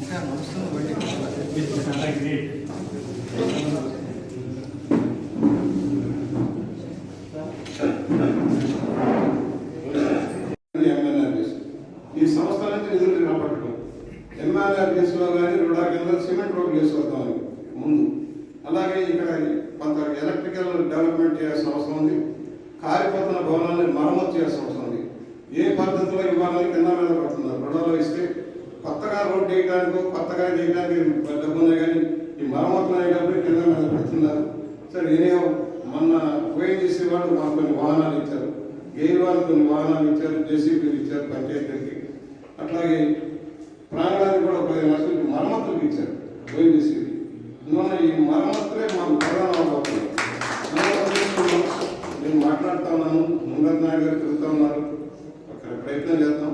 그냥 없으면 걸리는 것 같아요. Development చేయాల్సిన అవసరం ఉంది. కాలిపోతున్న భవనాన్ని మరమ్మతు చేయాల్సిన అవసరం ఉంది. ఏ పద్ధతిలో ఇవ్వాలని కింద మీద పడుతున్నారు. రుణాలు ఇస్తే కొత్తగా రోడ్డు వేయడానికి కొత్తగా చేయడానికి డబ్బు ఉన్నాయి కానీ ఈ మరమ్మతులు అయ్యేటప్పుడు కింద మీద పెడుతున్నారు. సరే ఏదో మొన్న ఓఎన్జీసీ వాళ్ళు మాకు కొన్ని వాహనాలు ఇచ్చారు. ఏ వాళ్ళు కొన్ని వాహనాలు ఇచ్చారు జేసీబీలు ఇచ్చారు పంచాయతీకి అట్లాగే ప్రాంగణానికి కూడా పదిహేను లక్షలకి మరమ్మతులు ఇచ్చారు ఓఎన్జీసీ అందువల్ల ఈ మరమ్మతులే మాకు ప్రధాన అవుతుంది నేను మాట్లాడుతా ఉన్నాను ముందర నాయుడు గారు తిరుగుతూ ఉన్నారు. అక్కడ ప్రయత్నం చేద్దాం.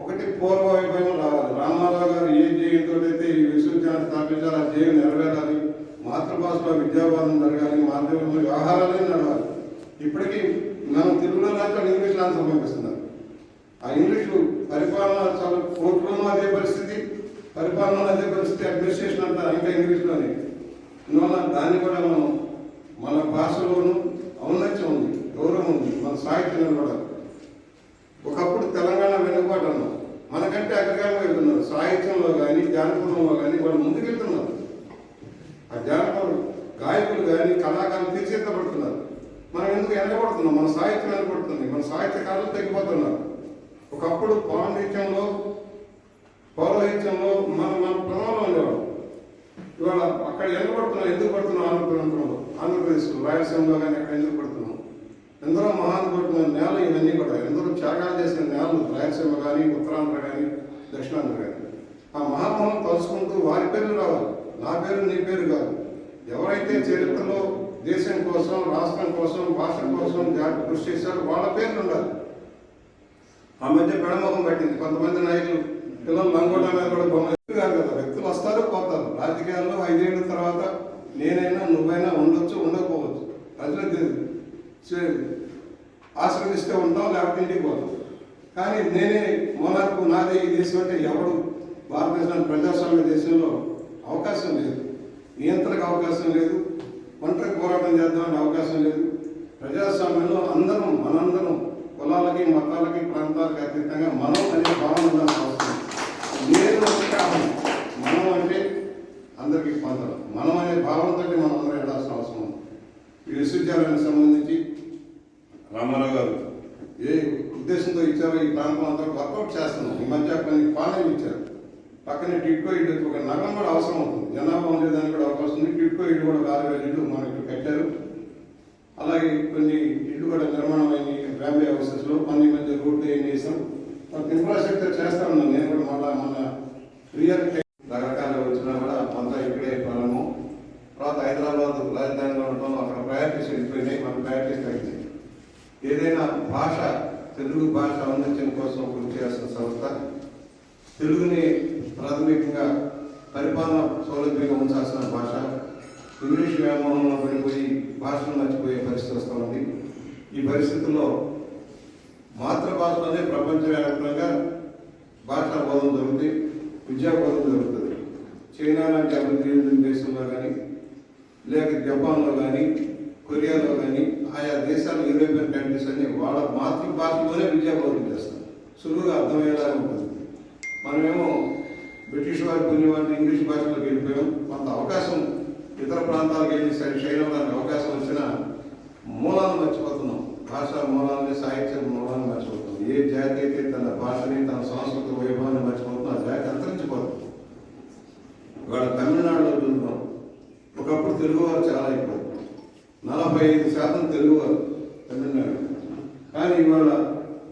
ఒకటి పూర్వ వైభవం రావాలి. రామారావు గారు ఏ జయంతో అయితే ఈ విశ్వవిద్యాలయం స్థాపించాలి ఆ జయం నెరవేరాలి. మాతృభాషలో విద్యాబోధన జరగాలి మాధ్యమంలో వ్యవహారాలే నడవాలి. ఇప్పటికీ మనం తెలుగులో రాష్ట్రాలు ఇంగ్లీష్ ఆన్సర్ పంపిస్తున్నారు. ఆ ఇంగ్లీషు పరిపాలన చాలా కోర్టులోనూ అదే పరిస్థితి. పరిపాలన అదే పరిస్థితి అడ్మినిస్ట్రేషన్ అంతా ఇంకా ఇంగ్లీష్లోనే. అందువల్ల దాన్ని కూడా మనం మన భాషలోనూ ఔన్నత్యం ఉంది గౌరవం ఉంది మన సాహిత్యం ఒకప్పుడు తెలంగాణ వెనుకబాటు అన్నాం మనకంటే అగ్రగామి వెళ్తున్నారు. సాహిత్యంలో కానీ జానపదంలో కానీ వాళ్ళు ముందుకెళ్తున్నారు. ఆ జానపద గాయకులు కానీ కళాకారులు తీర్చిదిద్దబడుతున్నారు మనం ఎందుకు ఎండబడుతున్నాం మన సాహిత్యం వెనకబడుతుంది. మన సాహిత్యకారులు తగ్గిపోతున్నారు ఒకప్పుడు పౌరాణిత్యంలో పౌరోహిత్యంలో మన మన ప్రధానంలో ఉండేవాడు ఇవాళ అక్కడ ఎండబడుతున్నాం ఎందుకు పడుతున్నాం? ఆంధ్రప్రదేశ్లో ఆంధ్రప్రదేశ్లో రాయలసీమలో కానీ అక్కడ ఎందుకు పడుతున్నాం? త్యాగాలు చేసిన జ్ఞానులు రాయలసీమ కానీ ఉత్తరాంధ్ర కానీ దక్షిణాంధ్ర కానీ ఆ మహాత్ములను తలుచుకుంటూ వారి పేర్లు రావాలి. నా పేరు నీ పేరు కాదు. ఎవరైతే చరిత్రలో దేశం కోసం రాష్ట్రం కోసం భాష కోసం జాతి కృషి చేశారో వాళ్ళ పేర్లు ఉండాలి. ఆ మధ్య పెడమొహం పట్టింది. కొంతమంది నాయకులు పిల్లలు లంగోట మీద కూడా బొమ్మలు వ్యక్తులు కాదు. కదా వ్యక్తులు వస్తారు పోతారు. రాజకీయాల్లో ఐదేళ్ళ తర్వాత నేనైనా నువ్వైనా ఉండొచ్చు ఉండకపోవచ్చు. ప్రజలకు తెలియదు చే- ఉంటాం లేకపోతే ఇంటికి పోతాం కానీ నేనే మోనార్కు నాదే ఈ దేశం అంటే ఎవడు భారతదేశంలో ప్రజాస్వామ్య దేశంలో అవకాశం లేదు. నియంత్రణకు అవకాశం లేదు. ఒంటరి పోరాటం చేద్దామనే అవకాశం లేదు. ప్రజాస్వామ్యంలో అందరం మనందరం కులాలకి మతాలకి ప్రాంతాలకి అతీతంగా మనం అనే భావన ఉండాల్సిన అవసరం ఉంది. నేను మనం అంటే అందరికీ పొందడం మనం అనే భావనతో మనం అందరం వెళ్ళాల్సిన అవసరం ఉంది. ఈ విశ్వవిద్యాలయానికి సంబంధించి రామారావు గారు ఏ ఉద్దేశంతో ఇచ్చారో ఈ ప్రాంతం అంతా వర్కౌట్ చేస్తున్నాం. ఈ మధ్య కొన్ని పాలనలు ఇచ్చారు. పక్కనే టిట్కో ఇల్లు ఒక నగరం కూడా అవసరం అవుతుంది. జనాభా ఉండేదానికి కూడా అవకాశం ఉంది. టిట్కో ఇల్లు కూడా ఒక ఆరు వేల ఇల్లు మనం ఇక్కడ కట్టారు. అలాగే కొన్ని ఇల్లు కూడా నిర్మాణం అయినాయి. ఫ్యామిలీ హౌసెస్లో కొన్ని మధ్య రోడ్లు ఏం చేసాం కొంత ఇన్ఫ్రాస్ట్రక్చర్ చేస్తా ఉన్నాను నేను కూడా మళ్ళీ మన రియల్ రకరకాలు వచ్చినా కూడా అంతా ఇక్కడే పొలము తర్వాత హైదరాబాద్ రాజధానిలో ఉండటం అక్కడ ప్రయారిటీస్ వెళ్ళిపోయినాయి మన ప్రయారిటీస్ తగ్గినాయి ఏదైనా భాష తెలుగు భాష ఔన్నత్యం కోసం కృషి చేస్తున్న సంస్థ తెలుగుని ప్రాథమికంగా పరిపాలన సౌలభ్యంగా ఉంచాల్సిన భాష. ఇంగ్లీష్ వ్యామోహంలో పడిపోయి భాషను మర్చిపోయే పరిస్థితి వస్తూ ఉంది ఈ పరిస్థితుల్లో మాతృభాషలోనే ప్రపంచవ్యాప్తంగా భాషా బోధన జరుగుతుంది విద్యా బోధన జరుగుతుంది. చైనా లాంటి అభివృద్ధి దేశంలో కానీ లేక జపాన్లో కానీ కొరియాలో కానీ ఆయా దేశాలు యూరోపియన్ కంట్రీస్ అన్ని వాళ్ళ మాతృభాషలోనే విద్యా బోధన చేస్తారు. సులువుగా అర్థమయ్యేలా ఉంటుంది. మనమేమో బ్రిటిష్ వారి కొన్ని వాటి ఇంగ్లీష్ భాషలోకి వెళ్ళిపోయాం. కొంత అవకాశం ఇతర ప్రాంతాలకు వెళ్ళి శైలవడానికి అవకాశం వచ్చినా మూలాలను మర్చిపోతున్నాం. భాష మూలాలని సాహిత్య మూలాలను మర్చిపోతున్నాం. ఏ జాతి అయితే తన భాషని తన సంస్కృతి వైభవాన్ని మర్చిపోతుందో ఆ జాతి అంతరించిపోతుంది. ఇవాళ తమిళనాడులో చూద్దాం. ఒకప్పుడు తెలుగువారు చాలా నలభై ఐదు శాతం తెలుగువారు తమిళనాడు. కానీ ఇవాళ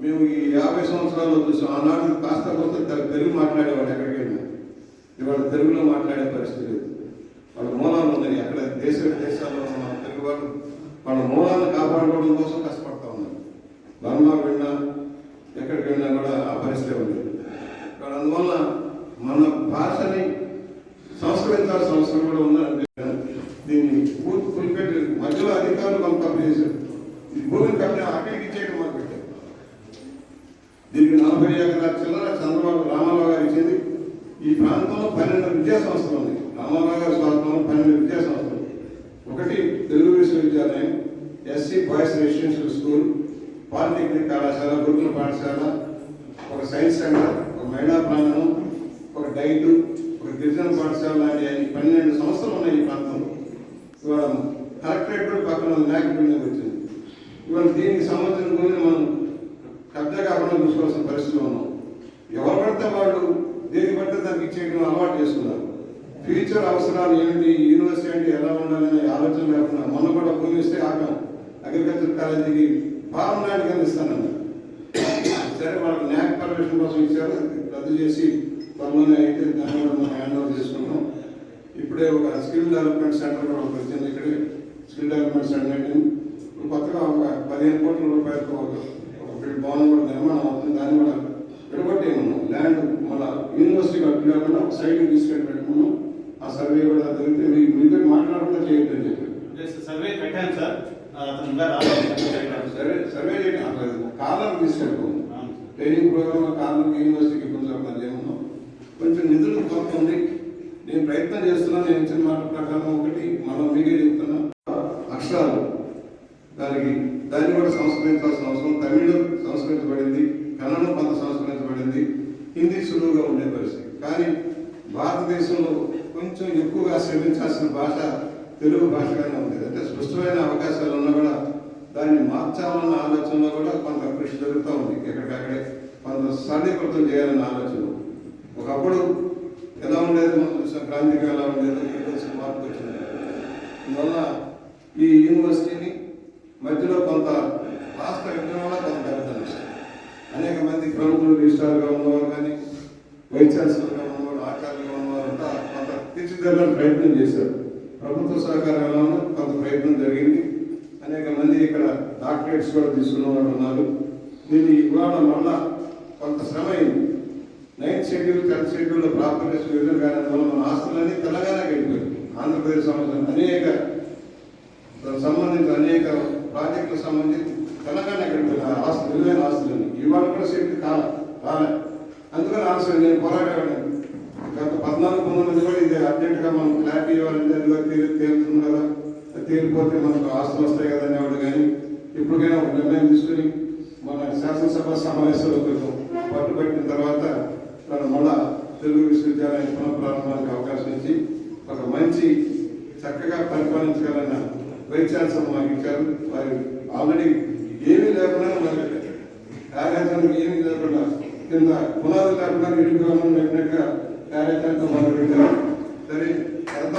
మేము ఈ యాభై సంవత్సరాల్లో చూసాం. ఆనాడు కాస్త కొంత తెలుగు మాట్లాడేవాడు ఎక్కడికి వెళ్ళినా. ఇవాళ తెలుగులో మాట్లాడే పరిస్థితి లేదు. వాళ్ళ మూలాలు ఉన్నాయి. అక్కడ దేశ విదేశాల్లో ఉన్న తెలుగు వాళ్ళు వాళ్ళ మూలాలను కాపాడుకోవడం కోసం కష్టపడతా ఉన్నారు. బర్మా వెళ్ళినా ఎక్కడికి వెళ్ళినా కూడా ఆ పరిస్థితి ఉంది కాబట్టి అందువల్ల మన భాషని సంస్కరించాల్సిన అవసరం కూడా ఉందని దీన్ని పూర్తి ఫుల్ పెట్టి మధ్యలో అధికారులు కొంత తప్పు చేశారు ఈ భూమిని కబ్జా అక్కడికి ఇచ్చేయడం మొదలు పెట్టారు దీనికి నలభై ఎకరాల చిల్లర చంద్రబాబు రామారావు గారు ఇచ్చింది ఈ ప్రాంతంలో పన్నెండు విద్యా సంస్థలు ఉంది రామారావు గారి స్వాతంలో పన్నెండు విద్యా సంస్థలు ఒకటి తెలుగు విశ్వవిద్యాలయం SC boys residential school polytechnic కళాశాల గురుకుల పాఠశాల ఒక సైన్స్ సెంటర్ ఒక మహిళా ప్రాంగణం ఒక డైట్ ఒక గిరిజన పాఠశాల లాంటి అన్ని పన్నెండు సంస్థలు ఉన్నాయి ఈ ప్రాంతంలో. ఇవాళ కలెక్టరేట్ కూడా పక్కన నాయక బిల్డింగ్ వచ్చింది. ఇవాళ దీనికి సంబంధించిన గురించి మనం కబ్జా కాకుండా చూసుకోవాల్సిన పరిస్థితిలో ఉన్నాం. ఎవరు పడితే వాళ్ళు దేనికి పడితే దానికి ఇచ్చేయడం అలవాటు చేసుకున్నారు. ఫ్యూచర్ అవసరాలు ఏమిటి? యూనివర్సిటీ అంటే ఎలా ఉండాలనే ఆలోచన లేకుండా మొన్న కూడా భూమి ఇస్తే ఆపాం అగ్రికల్చర్ కాలేజీకి ఫారం ల్యాండ్ కింద సరే వాళ్ళకి న్యాక్ పర్మిషన్ కోసం ఇచ్చారు. రద్దు చేసి త్వరలోనే అయితే దాన్ని కూడా మనం హ్యాండ్ ఓవర్ చేసుకున్నాం ఇప్పుడే ఒక స్కిల్ డెవలప్మెంట్ సెంటర్ కూడా ఒకటి వచ్చింది ఇక్కడే. స్కిల్ డెవలప్మెంట్ సెంటర్ అంటే ఇప్పుడు కొత్తగా ఒక పదిహేను కోట్ల రూపాయలతో ఒక ఒక భవనం కూడా నిర్మాణం అవుతుంది. దాన్ని కూడా విడగొట్టే ఉన్నాం ల్యాండ్ సైడ్కి తీసుకెళ్ళి పెట్టుకున్నాం. ఆ సర్వే కూడా జరిగితే మీ మీతో మాట్లాడకుండా చేయొద్దని చెప్పారు. సర్వే కట్టాను సార్. సర్వే సర్వే చేయడం కాలం సార్. ట్రైనింగ్ ప్రోగ్రామ్ కారణం యూనివర్సిటీకి కొంచెం ఏమన్నా కొంచెం నిధులు కొరత ఉంది. నేను ప్రయత్నం చేస్తున్నాను నేను ఇచ్చిన మాట ప్రకారం ఒకటి మనం మీకే చెప్తున్నా. అక్షరాలు. దానికి దాన్ని కూడా సంస్కరించాల్సిన అవసరం. తమిళ సంస్కరించబడింది. కన్నడం కొంత సంస్కరించబడింది. హిందీ సులువుగా ఉండే పరిస్థితి. కానీ భారతదేశంలో కొంచెం ఎక్కువగా శ్రమించాల్సిన భాష తెలుగు భాషగానే ఉంది. అంటే స్పష్టమైన అవకాశాలు ఉన్నా కూడా దాన్ని మార్చాలన్న ఆలోచనలో కూడా కొంత కృషి జరుగుతూ ఉంది. ఎక్కడికక్కడే కొంత సరళీకృతం చేయాలన్న ఆలోచన. ఒకప్పుడు ఎలా ఉండేది? మనం చూసాం క్రాంతిగా ఎలా ఉండేది? తెలిసిన మార్పు వచ్చింది. అందువల్ల ఈ యూనివర్సిటీని మధ్యలో కొంత రాష్ట్ర విభజన కూడా కొంత పెద్దది అనేక మంది ప్రముఖులు రిజిస్ట్రార్గా ఉన్నవారు కానీ వైస్ ఛాన్సలర్ ఉన్నవారు వారంతా అంతా కొంత తీర్చిదిద్దాలని ప్రయత్నం చేశారు. ప్రభుత్వ సహకారం వలన కొంత ప్రయత్నం జరిగింది. అనేక మంది ఇక్కడ డాక్టరేట్స్ కూడా తీసుకున్న వాళ్ళు ఉన్నారు. దీన్ని ఇవాళ మళ్ళా కొంత శ్రమ అయింది. Ninth schedule tenth schedule properties విడుదల కారణం మన ఆస్తులన్నీ తెలంగాణకి వెళ్ళిపోయాయి ఆంధ్రప్రదేశ్ సంబంధించిన అనేక సంబంధించిన అనేక ప్రాజెక్టులకు సంబంధించి తెలంగాణ వెళ్ళిపోయిన ఆస్తులు విలువైన ఆస్తులని ఇవాళ కూడా సెట్ కాలే రాలే అందుకని ఆన్సర్ నేను పోరాటం గత పద్నాలుగు కూడా ఇది అర్జెంటుగా మనం క్లారిటీ ఇవ్వాలంటే అది తేలి తేలుతుంది కదా అది తేలిపోతే మనకు ఆస్తులు వస్తాయి కదా అనేవాడు కానీ ఇప్పటికైనా ఒక నిర్ణయం తీసుకుని మన శాసనసభ సమావేశాలు కొంచెం పట్టుబట్టిన తర్వాత మనం మళ్ళా తెలుగు విశ్వవిద్యాలయం పునఃప్రారంభానికి అవకాశం ఇచ్చి ఒక మంచి చక్కగా పరిపాలించగలన్న వైస్ ఛాన్సలర్ మాకు ఇచ్చారు. వారి ఆల్రెడీ ఏమీ లేకుండా కార్యాచరణకు ఏమీ లేకుండా కింద పునాది లేకుండా ಕಾರ್ಯತಂತ್ರ ಮಾಡಬೇಕಲ್ಲ ಸರಿ ಅರ್ಧ